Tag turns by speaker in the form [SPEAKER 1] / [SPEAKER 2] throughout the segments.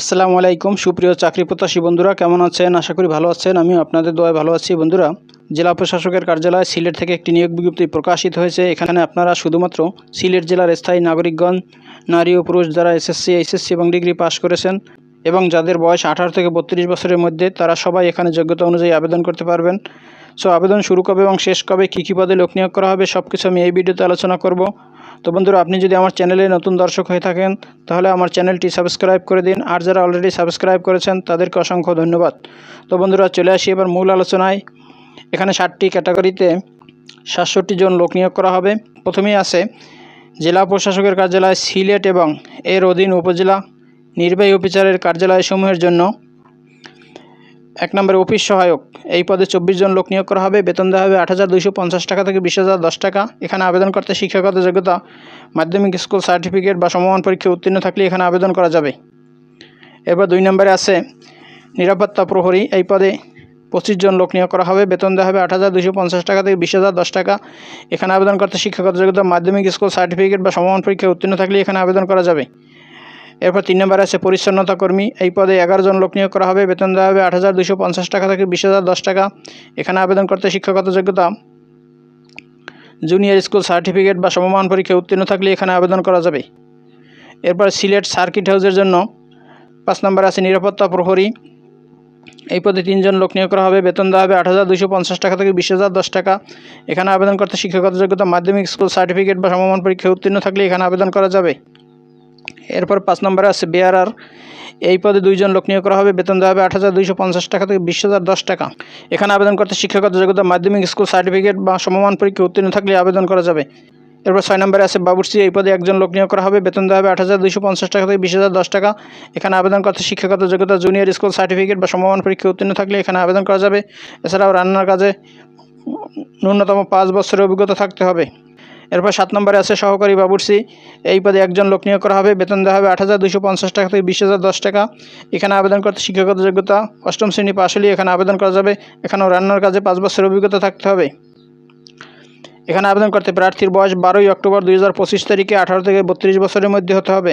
[SPEAKER 1] আসসালামু আলাইকুম, সুপ্রিয় চাকরি প্রত্যাশী বন্ধুরা, কেমন আছেন? আশা করি ভালো আছেন। আমি আপনাদের দোয়ায় ভালো আছি। বন্ধুরা, জেলা প্রশাসকের কার্যালয় সিলেট থেকে একটি নিয়োগ বিজ্ঞপ্তি প্রকাশিত হয়েছে। এখানে আপনারা শুধুমাত্র সিলেট জেলার স্থায়ী নাগরিকগণ, নারী ও পুরুষ যারা এসএসসি এইচএসসি এবং ডিগ্রি পাস করেছেন এবং যাদের বয়স আঠারো থেকে বত্রিশ বছরের মধ্যে, তারা সবাই এখানে যোগ্যতা অনুযায়ী আবেদন করতে পারবেন। সো আবেদন শুরু কবে এবং শেষ কবে, কী কী পদে লোক নিয়োগ করা হবে সব কিছু আমি এই ভিডিওতে আলোচনা করব। তো বন্ধুরা, আপনি যদি আমার চ্যানেলে নতুন দর্শক হয়ে থাকেন, তাহলে আমার চ্যানেলটি সাবস্ক্রাইব করে দিন। আর যারা অলরেডি সাবস্ক্রাইব করেছেন, তাদেরকে অসংখ্য ধন্যবাদ। তো বন্ধুরা, চলে আসি এবার মূল আলোচনায়। এখানে ষাটটি ক্যাটাগরিতে সাতষট্টি জন লোক নিয়োগ করা হবে। প্রথমেই আছে জেলা প্রশাসকের কার্যালয়, সিলেট এবং এর অধীন উপজেলা নির্বাহী অফিসারের কার্যালয়সমূহের জন্য এক নম্বরে অফিস সহায়ক। এই পদে চব্বিশ জন লোক নিয়োগ করা হবে। বেতন দেওয়া হবে আট হাজার দুইশো পঞ্চাশ টাকা থেকে বিশ হাজার দশ টাকা। এখানে আবেদন করতে শিক্ষাগত যোগ্যতা, মাধ্যমিক স্কুল সার্টিফিকেট বা সমমান পরীক্ষায় উত্তীর্ণ থাকলে এখানে আবেদন করা যাবে। এরপর দুই নম্বরে আছে নিরাপত্তা প্রহরী। এই পদে পঁচিশ জন লোক নিয়োগ করা হবে। বেতন দেওয়া হবে আট হাজার দুশো পঞ্চাশ টাকা থেকে বিশ হাজার দশ টাকা। এখানে আবেদন করতে শিক্ষাগত যোগ্যতা, মাধ্যমিক স্কুল সার্টিফিকেট বা সমমান পরীক্ষায় উত্তীর্ণ থাকলে এখানে আবেদন করা যাবে। এরপর তিন নম্বরে আছে পরিচ্ছন্নতা কর্মী। এই পদে এগারো জন লোক নিয়োগ করা হবে। বেতন দেওয়া হবে আট হাজার দুশো পঞ্চাশ টাকা থেকে বিশ হাজার দশ টাকা। এখানে আবেদন করতে শিক্ষাগত যোগ্যতা, জুনিয়র স্কুল সার্টিফিকেট বা সমমান পরীক্ষায় উত্তীর্ণ থাকলে এখানে আবেদন করা যাবে। এরপর সিলেট সার্কিট হাউসের জন্য পাঁচ নম্বরে আছে নিরাপত্তা প্রহরী। এই পদে তিনজন লোক নিয়োগ করা হবে। বেতন দেওয়া হবে আট হাজার দুশো পঞ্চাশ টাকা থেকে বিশ হাজার দশ টাকা। এখানে আবেদন করতে শিক্ষাগত যোগ্যতা, মাধ্যমিক স্কুল সার্টিফিকেট বা সমমান পরীক্ষায় উত্তীর্ণ থাকলে এখানে আবেদন করা যাবে। এরপর পাঁচ নম্বরে আছে বিআরআর এই পদে দুইজন লোক নিয়োগ করা হবে। বেতন দেওয়া হবে আট হাজার দুইশো পঞ্চাশ টাকা থেকে বিশ হাজার দশ টাকা। এখানে আবেদন করতে শিক্ষাগত যোগ্যতা, মাধ্যমিক স্কুল সার্টিফিকেট বা সমমান পরীক্ষা উত্তীর্ণ থাকলে আবেদন করা যাবে। এরপর ছয় নম্বরে আছে বাবুর্চি। এই পদে একজন লোক নিয়োগ করা হবে। বেতন দেওয়া হবে আট হাজার দুইশো পঞ্চাশ টাকা থেকে বিশ হাজার দশ টাকা। এখানে আবেদন করতে শিক্ষাগত যোগ্যতা, জুনিয়র স্কুল সার্টিফিকেট বা সমমান পরীক্ষা উত্তীর্ণ থাকলে এখানে আবেদন করা যাবে। এছাড়াও রান্নার কাজে ন্যূনতম পাঁচ বছরের অভিজ্ঞতা থাকতে হবে। এরপর সাত নম্বরে আছে সহকারী বাবুর্চি এই পদে একজন লোক নিয়োগ করা হবে। বেতন দেওয়া হবে আট হাজার দুশো পঞ্চাশ টাকা থেকে বিশ হাজার দশ টাকা। এখানে আবেদন করতে শিক্ষাগত যোগ্যতা, অষ্টম শ্রেণি পাশ হলে এখানে আবেদন করা যাবে। এখানেও রান্নার কাজে পাঁচ বছরের অভিজ্ঞতা থাকতে হবে। এখানে আবেদন করতে প্রার্থীর বয়স বারোই অক্টোবর দুই হাজার পঁচিশ তারিখে আঠারো থেকে বত্রিশ বছরের মধ্যে হতে হবে।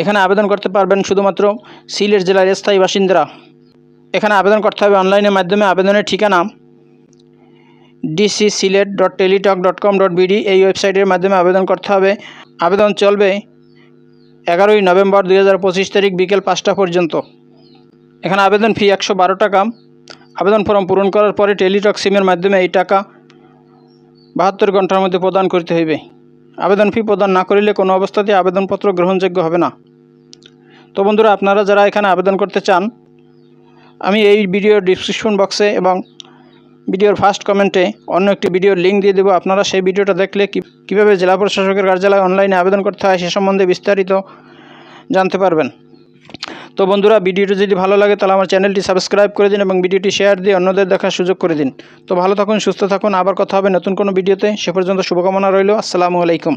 [SPEAKER 1] এখানে আবেদন করতে পারবেন শুধুমাত্র সিলেট জেলার স্থায়ী বাসিন্দারা। এখানে আবেদন করতে হবে অনলাইনের মাধ্যমে। আবেদনের ঠিকানা DC Sylhet dot Teletalk dot com dot BD এই ওয়েবসাইটের মাধ্যমে আবেদন করতে হবে। আবেদন চলবে এগারোই নভেম্বর দুই হাজার পঁচিশ তারিখ বিকেল পাঁচটা পর্যন্ত। এখানে আবেদন ফি একশো বারো টাকা। আবেদন ফর্ম পূরণ করার পরে টেলিটক সিমের মাধ্যমে এই টাকা বাহাত্তর ঘণ্টার মধ্যে প্রদান করতে হইবে। আবেদন ফি প্রদান না করিলে কোনো অবস্থাতেই আবেদনপত্র গ্রহণযোগ্য হবে না। তো বন্ধুরা, আপনারা যারা এখানে আবেদন করতে চান, আমি এই ভিডিওর ডিসক্রিপশন বক্সে এবং ভিডিওর ফার্স্ট কমেন্টে অন্য একটি ভিডিওর লিঙ্ক দিয়ে দেবো। আপনারা সেই ভিডিওটা দেখলে কীভাবে জেলা প্রশাসকের কার্যালয়ে অনলাইনে আবেদন করতে হয় সে সম্বন্ধে বিস্তারিত জানতে পারবেন। তো বন্ধুরা, ভিডিওটি যদি ভালো লাগে, তাহলে আমার চ্যানেলটি সাবস্ক্রাইব করে দিন এবং ভিডিওটি শেয়ার দিয়ে অন্যদের দেখার সুযোগ করে দিন। তো ভালো থাকুন, সুস্থ থাকুন। আবার কথা হবে নতুন কোনো ভিডিওতে। সে পর্যন্ত শুভকামনা রইল। আসসালামু আলাইকুম।